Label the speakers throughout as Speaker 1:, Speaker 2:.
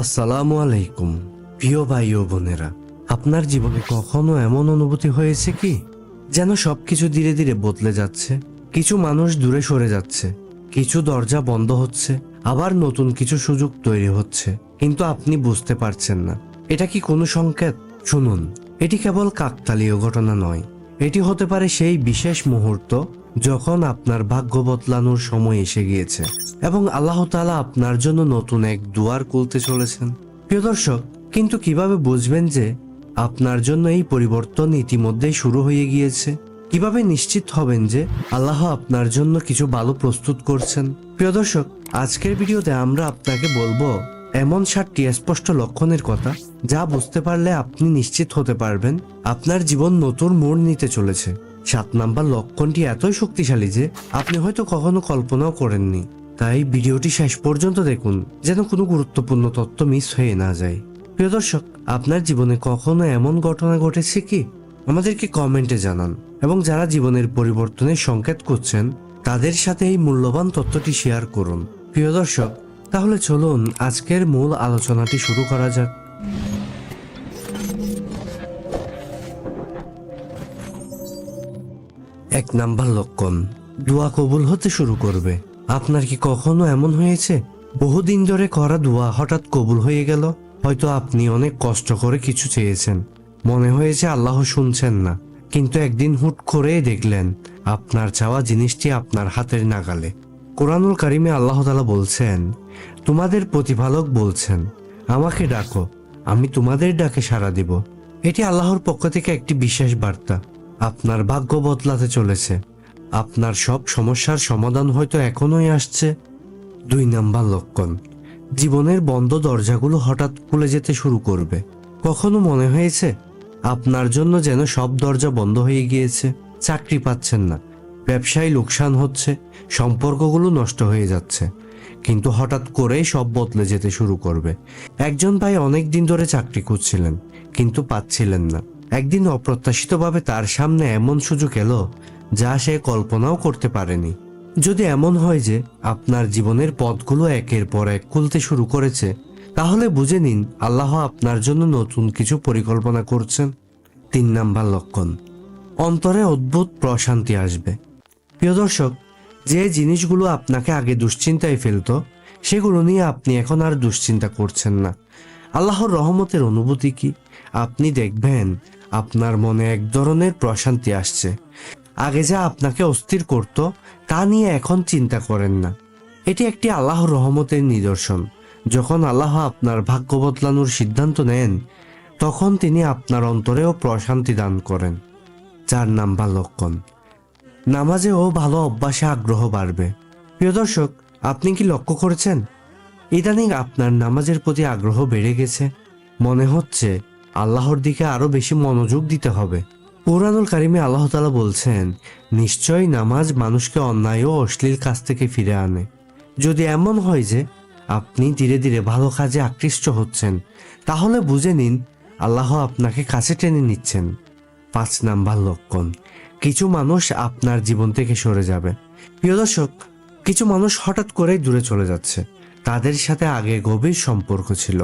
Speaker 1: আসসালামু আলাইকুম। প্রিয় ভাই ও বোনেরা, আপনার জীবনে কখনো এমন অনুভূতি হয়েছে কি? যেন সবকিছু ধীরে ধীরে বদলে যাচ্ছে, কিছু মানুষ দূরে সরে যাচ্ছে, কিছু দরজা বন্ধ হচ্ছে, আবার নতুন কিছু সুযোগ তৈরি হচ্ছে, কিন্তু আপনি বুঝতে পারছেন না। এটা কি কোনো সংকেত? শুনুন, এটি কেবল কাকতালীয় ঘটনা নয়, এটি হতে পারে সেই বিশেষ মুহূর্ত যখন আপনার ভাগ্য বদলানোর সময় এসে গিয়েছে এবং আল্লাহ তাআলা আপনার জন্য নতুন এক দুয়ার খুলতে চলেছেন। প্রিয় দর্শক, কিন্তু কীভাবে বুঝবেন যে আপনার জন্য এই পরিবর্তন ইতিমধ্যেই শুরু হয়ে গিয়েছে? কীভাবে নিশ্চিত হবেন যে আল্লাহ আপনার জন্য কিছু ভালো প্রস্তুত করছেন? প্রিয় দর্শক, আজকের ভিডিওতে আমরা আপনাকে বলব এমন সাতটি স্পষ্ট লক্ষণের কথা যা বুঝতে পারলে আপনি নিশ্চিত হতে পারবেন আপনার জীবন নতুন মোড় নিতে চলেছে। সাত নাম্বার লক্ষণটি এতই শক্তিশালী যে আপনি হয়তো কখনো কল্পনাও করেননি। তাই ভিডিওটি শেষ পর্যন্ত দেখুন, যেন কোনো গুরুত্বপূর্ণ তথ্য মিস হয়ে না যায়। প্রিয় দর্শক, আপনার জীবনে কখনো এমন ঘটনা ঘটেছে কি? আমাদেরকে কমেন্টে জানান, এবং যারা জীবনের পরিবর্তনের সংকেত করছেন তাদের সাথে এই মূল্যবান তথ্যটি শেয়ার করুন। প্রিয় দর্শক, তাহলে চলুন আজকের মূল আলোচনাটি শুরু করা যাক। এক নাম্বার লক্ষণ দোয়া কবুল হতে শুরু করবে। আপনার কি কখনো এমন হয়েছে? বহুদিন ধরে করা দোয়া হঠাৎ কবুল হয়ে গেল। হয়তো আপনি অনেক কষ্ট করে কিছু চেয়েছেন। মনে হয়েছে আল্লাহ শুনছেন না। কিন্তু একদিন হুট করে দেখলেন, আপনার চাওয়া জিনিসটি আপনার হাতের নাগালে। কোরআনুল কারিমে আল্লাহ তালা বলছেন, তোমাদের প্রতিপালক বলছেন, আমাকে ডাকো, আমি তোমাদের ডাকে সাড়া দিব। এটি আল্লাহর পক্ষ থেকে একটি বিশেষ বার্তা। আপনার ভাগ্য বদলাতে চলেছে। আপনার সব সমস্যার সমাধান হয়তো এখনোই আসছে। দুই নাম্বার লক্ষণ, জীবনের বন্ধ দরজাগুলো হঠাৎ খুলে যেতে শুরু করবে। কখনো মনে হয়েছে, আপনার জন্য যেন সব দরজা বন্ধ হয়ে গিয়েছে, চাকরি পাচ্ছেন না, ব্যবসায় লোকসান হচ্ছে, সম্পর্কগুলো নষ্ট হয়ে যাচ্ছে। কিন্তু হঠাৎ করেই সব বদলে যেতে শুরু করবে। একজন ভাই অনেক দিন ধরে চাকরি করছিলেন কিন্তু পাচ্ছিলেন না। একদিন অপ্রত্যাশিতভাবে তার সামনে এমন সুযোগ এলো যা সে কল্পনাও করতে পারেনি। যদি এমন হয় যে আপনার জীবনের পথগুলো একের পর এক খুলতে শুরু করেছে, তাহলে বুঝে নিন আল্লাহ আপনার জন্য নতুন কিছু পরিকল্পনা করছেন। তিন নাম্বার লক্ষণ, অন্তরে অদ্ভুত প্রশান্তি আসবে। প্রিয় দর্শক, যে জিনিসগুলো আপনাকে আগে দুশ্চিন্তায় ফেলতো, সেগুলো নিয়ে আপনি এখন আর দুশ্চিন্তা করছেন না। আল্লাহর রহমতের অনুভূতি কি? আপনি দেখবেন আপনার মনে এক ধরনের প্রশান্তি আসছে। আগে যা আপনাকে অস্থির করত, তা নিয়ে এখন চিন্তা করেন না। এটি একটি আল্লাহ রহমতের নিদর্শন। যখন আল্লাহ আপনার ভাগ্য বদলানোর সিদ্ধান্ত নেন, তখন তিনি আপনার অন্তরেও প্রশান্তি দান করেন। চার নাম্বার লক্ষণ নামাজেও ভালো অভ্যাসে আগ্রহ বাড়বে। প্রিয় দর্শক, আপনি কি লক্ষ্য করেছেন? ইদানিং আপনার নামাজের প্রতি আগ্রহ বেড়ে গেছে। মনে হচ্ছে আল্লাহর দিকে আরও বেশি মনোযোগ দিতে হবে। কোরআনুল কারিমে আল্লাহ তালা বলছেন, নিশ্চয়ই নামাজ মানুষকে অন্যায় ও অশ্লীল কাজ থেকে ফিরে আনে। যদি এমন হয় যে আপনি ধীরে ধীরে ভালো কাজে আকৃষ্ট হচ্ছেন, তাহলে বুঝে নিন, আল্লাহ আপনাকে কাছে টেনে নিচ্ছেন। পাঁচ নাম্বার লক্ষণ, কিছু মানুষ আপনার জীবন থেকে সরে যাবে। প্রিয় দর্শক, কিছু মানুষ হঠাৎ করেই দূরে চলে যাচ্ছে। তাদের সাথে আগে গভীর সম্পর্ক ছিল।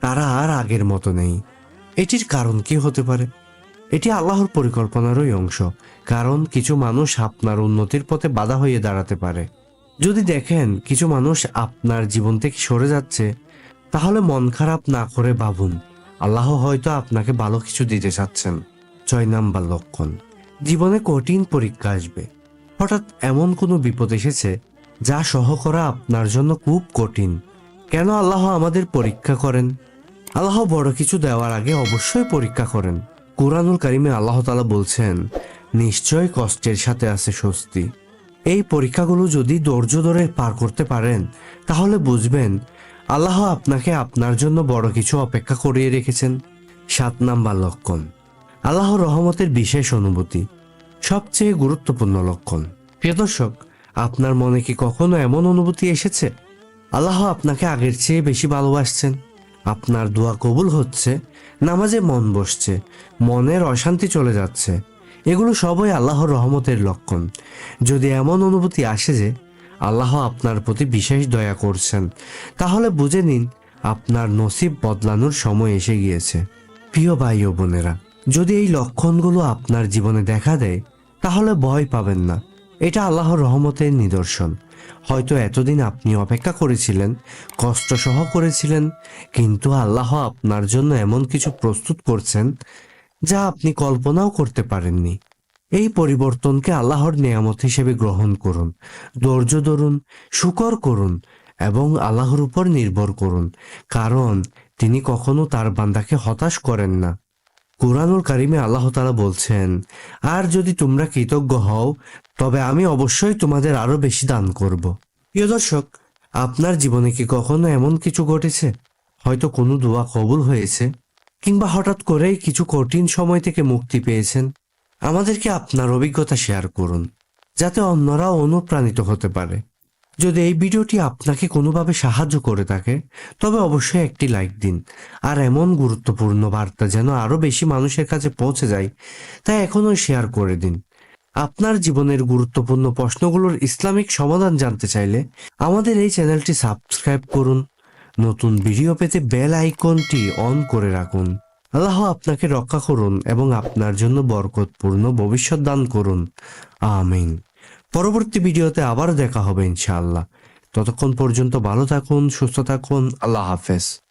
Speaker 1: তারা আর আগের মতো নেই। এটির কারণ কি হতে পারে? এটি আল্লাহর পরিকল্পনারই অংশ, কারণ কিছু মানুষ আপনার উন্নতির পথে বাধা হয়ে দাঁড়াতে পারে। যদি দেখেন কিছু মানুষ আপনার জীবন থেকে সরে যাচ্ছে, তাহলে মন খারাপ না করে ভাবুন, আল্লাহ হয়তো আপনাকে ভালো কিছু দিতে চাচ্ছেন। ছয় নাম্বার লক্ষণ, জীবনে কঠিন পরীক্ষা আসবে। হঠাৎ এমন কোনো বিপদ এসেছে যা সহ করা আপনার জন্য খুব কঠিন। কেন আল্লাহ আমাদের পরীক্ষা করেন? আল্লাহ বড় কিছু দেওয়ার আগে অবশ্যই পরীক্ষা করেন। কোরআনুল কারিমে আল্লাহ তালা বলছেন, নিশ্চয় কষ্টের সাথে আছে স্বস্তি। এই পরীক্ষাগুলো যদি ধৈর্য ধরে পার করতে পারেন, তাহলে বুঝবেন, আল্লাহ আপনাকে আপনার জন্য বড় কিছু অপেক্ষা করিয়ে রেখেছেন। সাত নাম্বার লক্ষণ, আল্লাহ রহমতের বিশেষ অনুভূতি। সবচেয়ে গুরুত্বপূর্ণ লক্ষণ, প্রিয় দর্শক, আপনার মনে কি কখনো এমন অনুভূতি এসেছে? আল্লাহ আপনাকে আগের চেয়ে বেশি ভালোবাসছেন। আপনার দোয়া কবুল হচ্ছে, নামাজে মন বসছে, মনের অশান্তি চলে যাচ্ছে। এগুলো সবই আল্লাহর রহমতের লক্ষণ। যদি এমন অনুভূতি আসে যে আল্লাহ আপনার প্রতি বিশেষ দয়া করছেন, তাহলে বুঝে নিন আপনার নসিব বদলানোর সময় এসে গিয়েছে। প্রিয় ভাই ও বোনেরা, যদি এই লক্ষণগুলো আপনার জীবনে দেখা দেয়, তাহলে ভয় পাবেন না। এটা আল্লাহর রহমতের নিদর্শন। হয়তো এতদিন আপনি অপেক্ষা করেছিলেন, কষ্ট সহ করেছিলেন, কিন্তু আল্লাহ আপনার জন্য এমন কিছু প্রস্তুত করছেন যা আপনি কল্পনাও করতে পারেননি। এই পরিবর্তনকে আল্লাহর নেয়ামত হিসেবে গ্রহণ করুন, ধৈর্য ধরুন, শুকর করুন এবং আল্লাহর উপর নির্ভর করুন, কারণ তিনি কখনো তার বান্দাকে হতাশ করেন না। কোরআনুল কারিমে আল্লাহ তালা বলছেন, আর যদি তোমরা কৃতজ্ঞ হও, তবে আমি অবশ্যই তোমাদের আরও বেশি দান করব। প্রিয় দর্শক, আপনার জীবনে কি কখনো এমন কিছু ঘটেছে? হয়তো কোনো দোয়া কবুল হয়েছে, কিংবা হঠাৎ করেই কিছু কঠিন সময় থেকে মুক্তি পেয়েছেন। আমাদেরকে আপনার অভিজ্ঞতা শেয়ার করুন, যাতে অন্যরাও অনুপ্রাণিত হতে পারে। যদি এই ভিডিওটি আপনাকে কোনোভাবে সাহায্য করে থাকে, তবে অবশ্যই একটি লাইক দিন। আর এমন গুরুত্বপূর্ণ বার্তা যেন আরও বেশি মানুষের কাছে পৌঁছে যায় তাই এখনই শেয়ার করে দিন। আপনার জীবনের গুরুত্বপূর্ণ প্রশ্নগুলোর ইসলামিক সমাধান জানতে চাইলে আমাদের এই চ্যানেলটি সাবস্ক্রাইব করুন। নতুন ভিডিও পেতে বেল আইকনটি অন করে রাখুন। আল্লাহ আপনাকে রক্ষা করুন এবং আপনার জন্য বরকতপূর্ণ ভবিষ্যৎ দান করুন। আমিন। পরবর্তী ভিডিওতে আবার দেখা হবে ইনশাআল্লাহ। ততক্ষণ পর্যন্ত ভালো থাকুন সুস্থ থাকুন আল্লাহ হাফেজ।